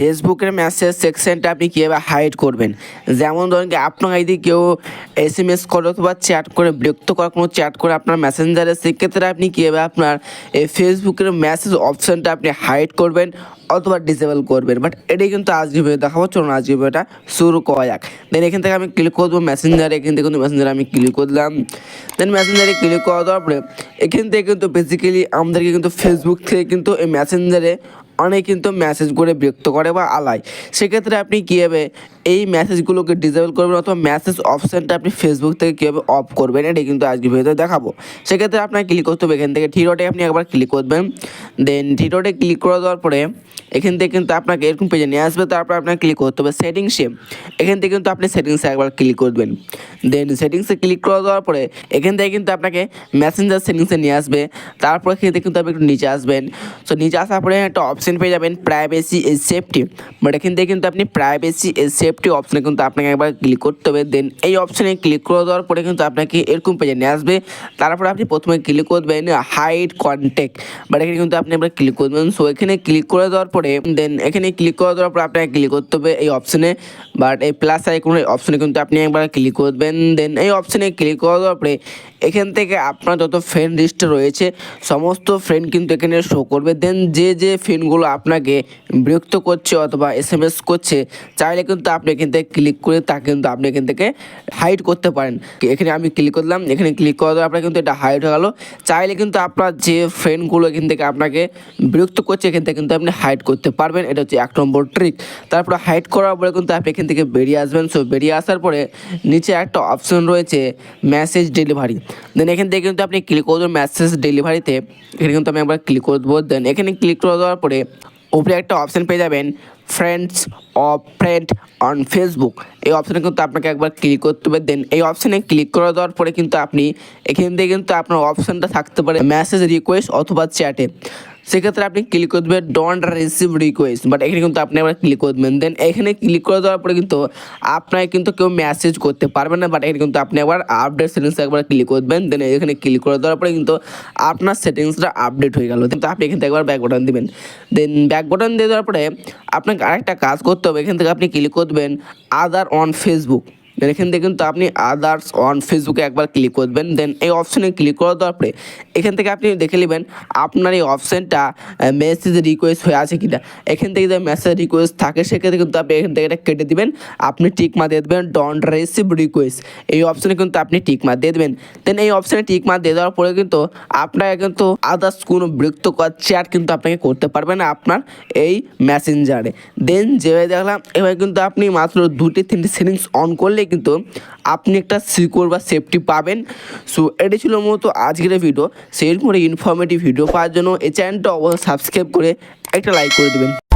ফেসবুকের মেসেজ সেকশনটা আপনি কীভাবে হাইড করবেন? যেমন ধরেন কি আপনার যদি কেউ এস এম এস করে অথবা চ্যাট করে, বিরক্ত করা কোনো চ্যাট করে আপনার মেসেঞ্জারে সেক্ষেত্রে আপনি কীভাবে আপনার এই ফেসবুকের মেসেজ অপশানটা আপনি হাইড করবেন অথবা ডিসেবল করবেন? বাট এটাই কিন্তু আজকে ভিডিও দেখাবো। চলুন আজকে ভিডিওটা শুরু করা যাক। দেন এখান থেকে আমি ক্লিক করব মেসেঞ্জারে এখান থেকে কিন্তু মেসেঞ্জারে আমি ক্লিক করলাম। দেন মেসেঞ্জারে ক্লিক করা দেওয়ার পরে, এখান থেকে কিন্তু বেসিক্যালি আমাদেরকে কিন্তু ফেসবুক থেকে কিন্তু এই মেসেঞ্জারে অনেক কিন্তু মেসেজ করে বিরক্ত করে বা আলায়। সেক্ষেত্রে আপনি কীভাবে এই মেসেজগুলোকে ডিসেবল করবেন অথবা মেসেজ অপশানটা আপনি ফেসবুক থেকে কীভাবে অফ করবেন এটাই কিন্তু আজকে ভিডিওতে দেখাবো। সেক্ষেত্রে আপনাকে ক্লিক করতে হবে এখান থেকে। থিরোটে আপনি একবার ক্লিক করবেন। দেন থিরোটে ক্লিক করে দেওয়ার পরে এখান থেকে কিন্তু আপনাকে এরকম পেজে নিয়ে আসবে, তারপর আপনাকে ক্লিক করতে হবে সেটিংসে এখান থেকে কিন্তু আপনি সেটিংসে একবার ক্লিক করবেন। দেন সেটিংসে ক্লিক করে দেওয়ার পরে এখান থেকে কিন্তু আপনাকে মেসেঞ্জার সেটিংসে নিয়ে আসবে। তারপর এখান থেকে কিন্তু আপনি একটু নিচে আসবেন। সো নিচে আসার পরে একটা অপশন পেয়ে যাবেন প্রাইভেসি এ সেফটি বাট এখান থেকে কিন্তু আপনি প্রাইভেসি এ সেফটি অপশনে কিন্তু আপনাকে একবার ক্লিক করতে হবে। দেন এই অপশানে ক্লিক করে দেওয়ার পরে কিন্তু আপনাকে এরকম পেজে নিয়ে আসবে। তারপরে আপনি প্রথমে ক্লিক করবেন হাইড কন্ট্যাক্ট বাট এখানে কিন্তু আপনি একবার ক্লিক করবেন। সো এখানে ক্লিক করে দেওয়ার পরে দেন এখানে ক্লিক করে দেওয়ার পরে আপনাকে ক্লিক করতে হবে এই অপশানে বাট এই প্লাস আইকন অপশানে কিন্তু আপনি একবার ক্লিক করবেন। দেন এই অপশানে ক্লিক করে দেওয়ার পরে এখান থেকে আপনার যত ফ্রেন্ড লিস্ট রয়েছে, সমস্ত ফ্রেন্ড কিন্তু এখানে শো করবে। দেন যে যে ফ্রেন্ডগুলো আপনাকে বিরক্ত করছে অথবা এস এম এস করছে, চাইলে কিন্তু আপনি এখান থেকে ক্লিক করে তা কিন্তু আপনি এখান থেকে হাইড করতে পারেন। এখানে আমি ক্লিক করলাম, এখানে ক্লিক করার দেওয়ার পরে কিন্তু এটা হাইড হয়ে গেল। চাইলে কিন্তু আপনার যে ফ্রেন্ডগুলো এখান থেকে আপনাকে বিরক্ত করছে, এখান থেকে কিন্তু আপনি হাইড করতে পারবেন। এটা হচ্ছে এক নম্বর ট্রিক তারপরে হাইড করার পরে কিন্তু আপনি এখান থেকে বেরিয়ে আসবেন। সো বেরিয়ে আসার পরে নিচে একটা অপশন রয়েছে মেসেজ ডেলিভারি দেন এখান থেকে কিন্তু আপনি ক্লিক করবেন মেসেজ ডেলিভারিতে এখানে কিন্তু আমি একবার ক্লিক করে দেবো। দেন এখানে ক্লিক করে দেওয়ার পরে উপরে একটা অপশান পেয়ে যাবেন friends of friend on Facebook এই অপশানে কিন্তু আপনাকে একবার ক্লিক করতে হবে। দেন এই অপশানে ক্লিক করে দেওয়ার পরে কিন্তু আপনি এখান থেকে কিন্তু আপনার অপশানটা থাকতে পারে মেসেজ রিকোয়েস্ট অথবা চ্যাটে সেক্ষেত্রে আপনি ক্লিক করে দেবেন ডোন্ট রিসিভ রিকোয়েস্ট বাট এখানে কিন্তু আপনি আবার ক্লিক করে দেবেন দেন এখানে ক্লিক করে দেওয়ার পরে কিন্তু আপনাকে কিন্তু কেউ মেসেজ করতে পারবে না বাট এখানে কিন্তু আপনি একবার আপডেট সেটিংসে একবার ক্লিক করে দেবেন দেন এখানে ক্লিক করে দেওয়ার পরে কিন্তু আপনার সেটিংসটা আপডেট হয়ে গেল। কিন্তু আপনি এখান থেকে একবার ব্যাক বাটন দিবেন। দেন ব্যাক বাটন দিয়ে দেওয়ার পরে আপনাকে আরেকটা কাজ করতে হবে। এখান থেকে আপনি ক্লিক করবেন আদার অন ফেসবুক দেন এখান থেকে কিন্তু আপনি আদার্স অন ফেসবুকে একবার ক্লিক করবেন। দেন এই অপশনে ক্লিক করে দেওয়ার পরে এখান থেকে আপনি দেখে নেবেন আপনার এই অপশানটা মেসেজ রিকোয়েস্ট হয়ে আছে কিনা। এখান থেকে যদি মেসেজ রিকোয়েস্ট থাকে, সেক্ষেত্রে কিন্তু আপনি এখান থেকে এটা কেটে দিবেন। আপনি টিক মা দিয়ে দেবেন ডন্ট রিসিভ রিকোয়েস্ট এই অপশানে কিন্তু আপনি টিক মা দিয়ে দেবেন। দেন এই অপশানে টিক মা দিয়ে দেওয়ার পরে কিন্তু আপনাকে কিন্তু আদার্স কোনো বিরক্তকর চ্যাট কিন্তু আপনাকে করতে পারবে না আপনার এই মেসেঞ্জারে দেন যেভাবে দেখলাম, এভাবে কিন্তু আপনি মাত্র দুটি তিনটি সেটিংস অন করলে কিন্তু আপনি একটা সিকিউর বা সেফটি পাবেন। সো এটি ছিল মূলত আজকের ভিডিও সেরকম ইনফরমেটিভ ভিডিও পাওয়ার জন্য এই চ্যানেলটা অবশ্যই সাবস্ক্রাইব করে একটা লাইক করে দেবেন।